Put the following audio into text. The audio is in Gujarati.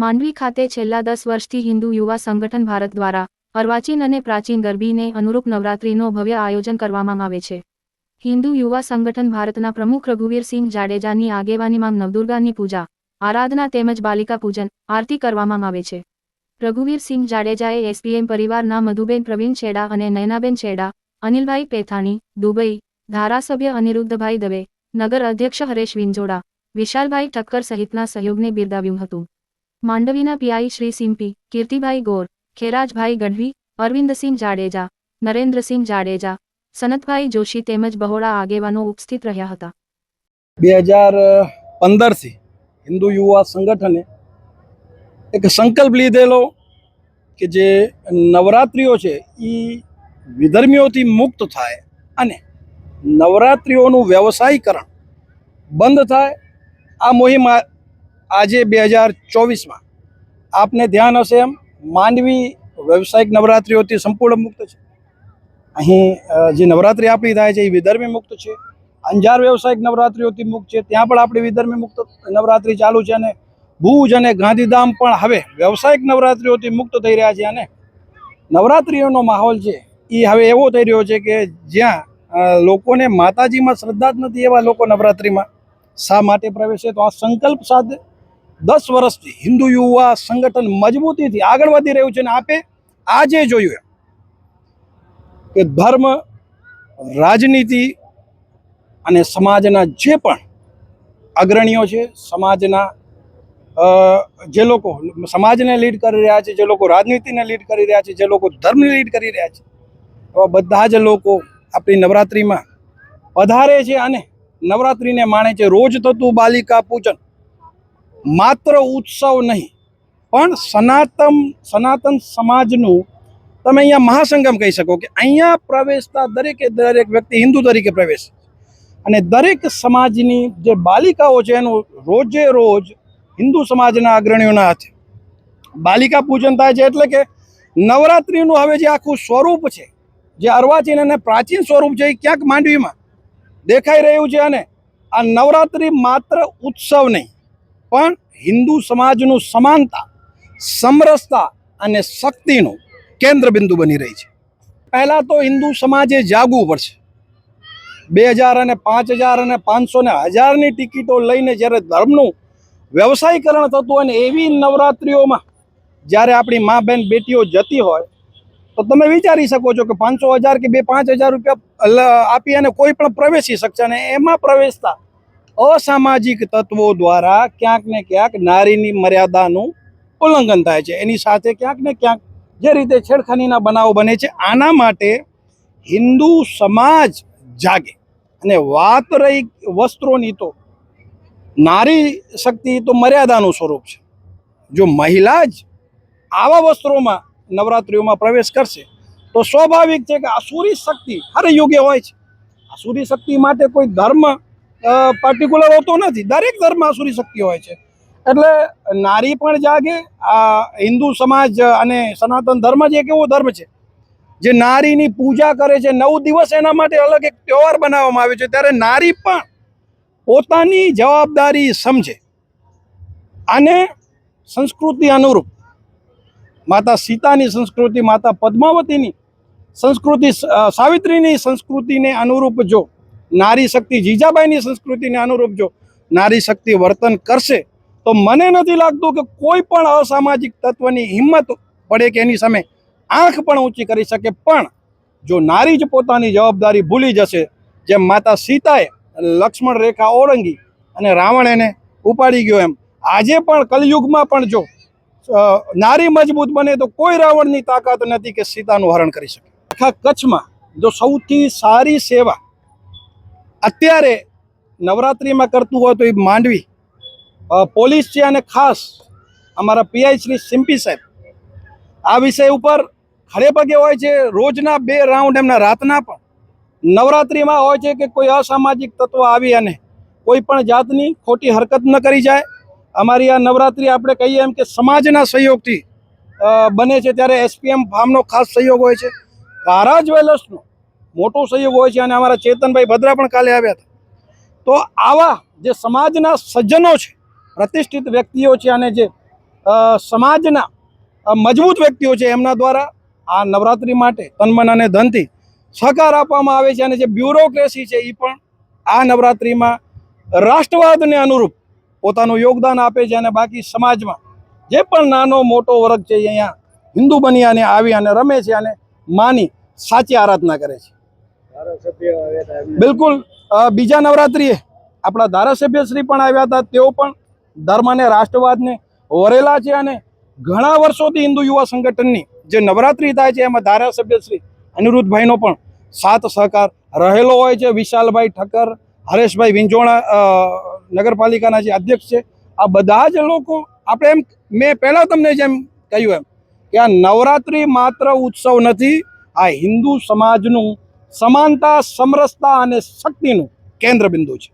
માંડવી ખાતે છેલ્લા દસ વર્ષથી હિન્દુ યુવા સંગઠન ભારત દ્વારા અર્વાચીન અને પ્રાચીન ગરબીને અનુરૂપ નવરાત્રીનો ભવ્ય આયોજન કરવામાં આવે છે. હિન્દુ યુવા સંગઠન ભારતના પ્રમુખ રઘુવીરસિંહ જાડેજાની આગેવાનીમાં નવદુર્ગાની પૂજા, આરાધના તેમજ બાલિકા પૂજન, આરતી કરવામાં આવે છે. રઘુવીરસિંહ જાડેજાએ એસપીએમ પરિવારના મધુબેન પ્રવીણ છેડા અને નયનાબેન છેડા, અનિલભાઈ પેથાણી, દુબઈ, ધારાસભ્ય અનિરુદ્ધભાઈ દવે, નગર અધ્યક્ષ હરેશ વિંજોડા, વિશાલભાઈ ઠક્કર સહિતના સહયોગને બિરદાવ્યું હતું. માંડવીના પીઆઈ શ્રી સિમ્પી કીર્તિભાઈ ગોર, ખેરાજભાઈ ગઢવી, અરવિંદસિંહ જાડેજા, નરેન્દ્રસિંહ જાડેજા, સનતભાઈ જોશી તેમજ બહોળા આગેવાનો ઉપસ્થિત રહ્યા હતા. બે હજાર પંદરથી હિન્દુ યુવા સંગઠને એક સંકલ્પ લીધેલો કે જે નવરાત્રિઓ છે એ વિધર્મીઓથી મુક્ત થાય અને નવરાત્રિઓનું વ્યવસાયીકરણ બંધ થાય. આ મુહિમ આજે બે હજાર ચોવીસમાં. આપને ધ્યાન હશે એમ, માંડવી વ્યવસાયિક નવરાત્રિઓથી સંપૂર્ણ મુક્ત છે. અહીં જે નવરાત્રિ આપણી થાય છે એ વિધર્મી મુક્ત છે. અંજાર વ્યવસાયિક નવરાત્રિઓથી મુક્ત છે. ત્યાં પણ આપણી વિધર્મી મુક્ત નવરાત્રિ ચાલુ છે અને ભુજ અને ગાંધીધામ પણ હવે વ્યવસાયિક નવરાત્રિઓથી મુક્ત થઈ રહ્યા છે અને નવરાત્રિઓનો માહોલ છે એ હવે એવો થઈ રહ્યો છે કે જ્યાં લોકોને માતાજીમાં શ્રદ્ધા જ નથી એવા લોકો નવરાત્રિમાં. શા માટે પ્રવેશે? તો આ સંકલ્પ સાથે દસ વર્ષથી હિન્દુ યુવા સંગઠન મજબૂતીથી આગળ વધી રહ્યું છે અને આપે આજે જોયું કે ધર્મ, રાજનીતિ અને સમાજના જે પણ અગ્રણીઓ છે, સમાજના જે લોકો સમાજને લીડ કરી રહ્યા છે, જે લોકો રાજનીતિને લીડ કરી રહ્યા છે, જે લોકો ધર્મને લીડ કરી રહ્યા છે, એવા બધા જ લોકો આપણી નવરાત્રિમાં પધારે છે અને નવરાત્રિને માણે છે રોજ થતું બાલિકા પૂજન. માત્ર ઉત્સવ નહીં, પણ સનાતન સનાતન સમાજનું તમે અહીંયા મહાસંગમ કહી શકો કે અહીંયા પ્રવેશતા દરેકે દરેક વ્યક્તિ હિન્દુ તરીકે પ્રવેશ. અને દરેક સમાજની જે બાલિકાઓ છે એનું રોજે રોજ હિન્દુ સમાજના અગ્રણીઓના હાથે. બાલિકા પૂજન થાય છે એટલે કે નવરાત્રિનું હવે જે આખું સ્વરૂપ છે, જે અર્વાચીન અને પ્રાચીન સ્વરૂપ છે એ ક્યાંક માંડવીમાં દેખાઈ રહ્યું છે અને આ નવરાત્રિ માત્ર ઉત્સવ નહીં પણ હિન્દુ સમાજનું સમાનતા, સમરસતા અને શક્તિનું કેન્દ્ર બિંદુ બની રહી છે. પહેલાં તો હિન્દુ સમાજે જાગવું પડશે. બે હજાર અને પાંચ હજાર અને પાંચસો ને હજારની ટિકિટો લઈને જ્યારે ધર્મનું વ્યવસાયીકરણ થતું હોય ને એવી નવરાત્રિઓમાં જ્યારે આપણી મા બેન બેટીઓ જતી હોય, તો તમે વિચારી શકો છો કે પાંચસો હજાર કે બે પાંચ હજાર રૂપિયા આપી અને કોઈ પણ પ્રવેશી શકશે અને એમાં પ્રવેશતા અસામાજિક તત્વો દ્વારા ક્યાંક ને ક્યાંક નારીની મર્યાદાનું ઉલ્લંઘન થાય છે. એની સાથે ક્યાંક ને ક્યાંક જે રીતે છેડખાનીના બનાવો બને છે, આના માટે હિન્દુ સમાજ જાગે અને વાત રહી વસ્ત્રોની તો નારી શક્તિ તો મર્યાદાનું સ્વરૂપ છે. જો મહિલા જ આવા વસ્ત્રોમાં નવરાત્રિઓમાં પ્રવેશ કરશે, તો સ્વાભાવિક છે કે આસુરી શક્તિ હર યુગે હોય છે. આસુરી શક્તિ માટે કોઈ ધર્મ પર્ટિક્યુલર હોતો નથી. દરેક ધર્મ આસુરી શક્તિ હોય છે. એટલે નારી પણ જાગે, આ હિન્દુ સમાજ અને સનાતન ધર્મ જ એક એવો ધર્મ છે. જે નારીની પૂજા કરે છે. નવ દિવસ એના માટે અલગ એક તહેવાર બનાવવામાં આવે છે. ત્યારે નારી પણ પોતાની જવાબદારી સમજે. અને સંસ્કૃતિ અનુરૂપ. માતા સીતાની સંસ્કૃતિ, માતા પદ્માવતીની સંસ્કૃતિ સાવિત્રીની સંસ્કૃતિને અનુરૂપ જો નારી શક્તિ જીજાબાઈની સંસ્કૃતિને અનુરૂપ જો નારી શક્તિ વર્તન કરશે, તો મને નથી લાગતું કે કોઈ પણ અસામાજિક તત્વની હિંમત પડે કે એની સામે આંખ પણ ઊંચી કરી શકે. પણ જો નારી જ પોતાની જવાબદારી ભૂલી જશે, જેમ માતા સીતાએ લક્ષ્મણ રેખા ઓળંગી અને રાવણ એને ઉપાડી ગયો એમ. આજે પણ કલયુગમાં પણ જો નારી મજબૂત બને તો કોઈ રાવણની તાકાત નથી કે સીતાનું હરણ કરી શકે. આખા કચ્છમાં જો સૌથી સારી સેવા અત્યારે નવરાત્રિમાં કરતું હોય તો એ માંડવી. પોલીસ છે અને ખાસ અમારા પીઆઈ શ્રી સિમ્પી સાહેબ. આ વિષય ઉપર ખડે પગે હોય છે, રોજના બે રાઉન્ડ એમના રાતના પણ. નવરાત્રિમાં હોય છે કે કોઈ અસામાજિક તત્વ આવી અને કોઈ પણ જાતની ખોટી હરકત ન કરી જાય. અમારી આ નવરાત્રિ આપણે કહીએ એમ કે સમાજના સહયોગથી બને છે ત્યારે એસપીએમ ફાર્મનો ખાસ સહયોગ હોય છે. કારા જ્વેલર્સનો મોટો સહયોગ હોય છે અને અમારા ચેતનભાઈ ભદ્રા પણ કાલે આવ્યા હતા. તો આવા જે સમાજના સજ્જનો છે, પ્રતિષ્ઠિત વ્યક્તિઓ છે અને જે સમાજના મજબૂત વ્યક્તિઓ છે, એમના દ્વારા આ નવરાત્રિ માટે તનમન અને ધનથી સહકાર આપવામાં આવે છે અને જે બ્યુરોક્રેસી છે એ પણ આ નવરાત્રિમાં રાષ્ટ્રવાદને અનુરૂપ પોતાનું યોગદાન આપે છે અને બાકી સમાજમાં જે પણ નાનો મોટો વર્ગ છે અહીંયા હિન્દુ બની અને આવી અને રમે છે અને માની સાચી આરાધના કરે છે. બિલકુલ. બીજા નવરાત્રિએ આપણા ધારાસભ્યશ્રી પણ આવ્યા હતા. તેઓ પણ ધર્મને રાષ્ટ્રવાદને વરેલા છે અને ઘણા વર્ષોથી હિન્દુ યુવા સંગઠનની જે નવરાત્રિ થાય છે, એમાં ધારાસભ્યશ્રી અનિરુદ્ધભાઈનો પણ સાથ સહકાર રહેલો હોય છે. વિશાલભાઈ ઠક્કર, હરેશભાઈ વિંજોણા નગરપાલિકાના જે અધ્યક્ષ છે. આ બધા જ લોકો આપણે એમ મેં પહેલાં તમને જેમ કહ્યું એમ કે આ નવરાત્રિ માત્ર ઉત્સવ નથી, આ હિન્દુ સમાજનું સમાનતા સમરસતા અને શક્તિનું કેન્દ્ર બિંદુ છે.